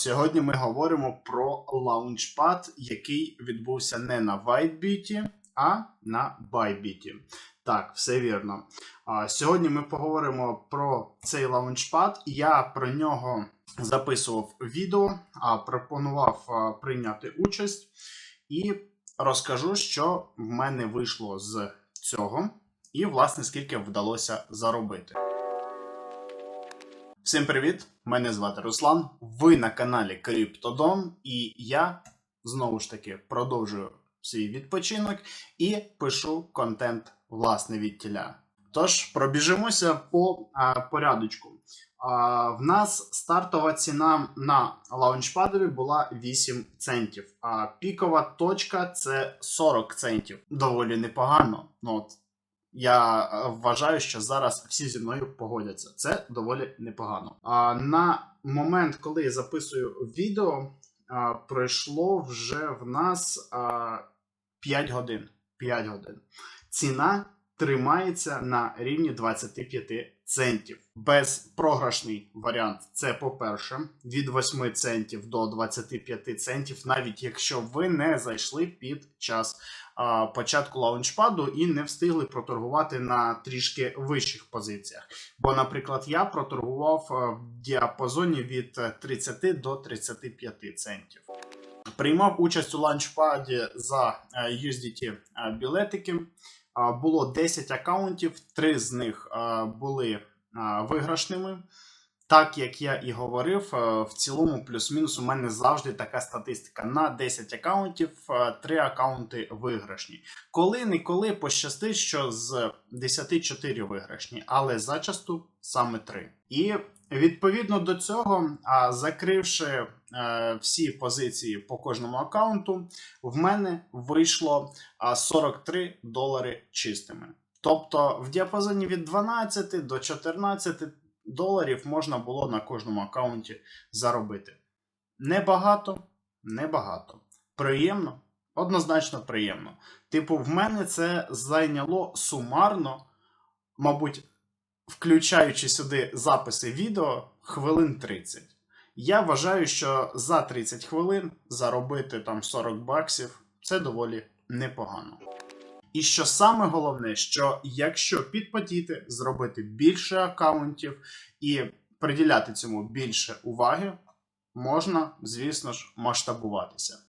Сьогодні ми говоримо про лаунчпад, який відбувся не на WhiteBit, а на Bybit. Так, все вірно. Сьогодні ми поговоримо про цей лаунчпад. Я про нього записував відео, пропонував прийняти участь і розкажу, що в мене вийшло з цього, і, власне, скільки вдалося заробити. Всім привіт! Мене звати Руслан. Ви на каналі Криптодом, і я знову ж таки продовжую свій відпочинок і пишу контент власне від тіля. Тож пробіжимося по а, порядочку. А, в нас стартова ціна на лаунчпадові була 8 центів, а пікова точка це 40 центів. Доволі непогано. Ну, от, я е, вважаю, що зараз всі зі мною погодяться. Це доволі непогано. А на момент, коли я записую відео, а, пройшло вже в нас а, 5 годин. 5 годин. Ціна тримається на рівні 25 центів. Безпрограшний варіант це по-перше, від 8 центів до 25 центів, навіть якщо ви не зайшли під час а, початку лаунчпаду і не встигли проторгувати на трішки вищих позиціях. Бо, наприклад, я проторгував в діапазоні від 30 до 35 центів. Приймав участь у лаунчпаді за а, USDT а, білетики. Було 10 аккаунтів, 3 з них були виграшними. Так як я і говорив, е, в цілому, плюс-мінус, у мене завжди така статистика. На 10 аккаунтів 3 аккаунти виграшні. Коли-неколи пощастить, що з 10 4 виграшні, але зачасту саме 3. І відповідно до цього, закривши е, всі позиції по кожному аккаунту, в мене вийшло 43 долари чистими. Тобто в діапазоні від 12 до 14 доларів можна було на кожному аккаунті заробити. Небагато, небагато. Приємно, однозначно приємно. Типу, в мене це зайняло сумарно, мабуть, включаючи сюди записи відео, хвилин 30. Я вважаю, що за 30 хвилин заробити там 40 баксів це доволі непогано. І що саме головне, що якщо підпотіти, зробити більше аккаунтів і приділяти цьому більше уваги, можна, звісно ж, масштабуватися.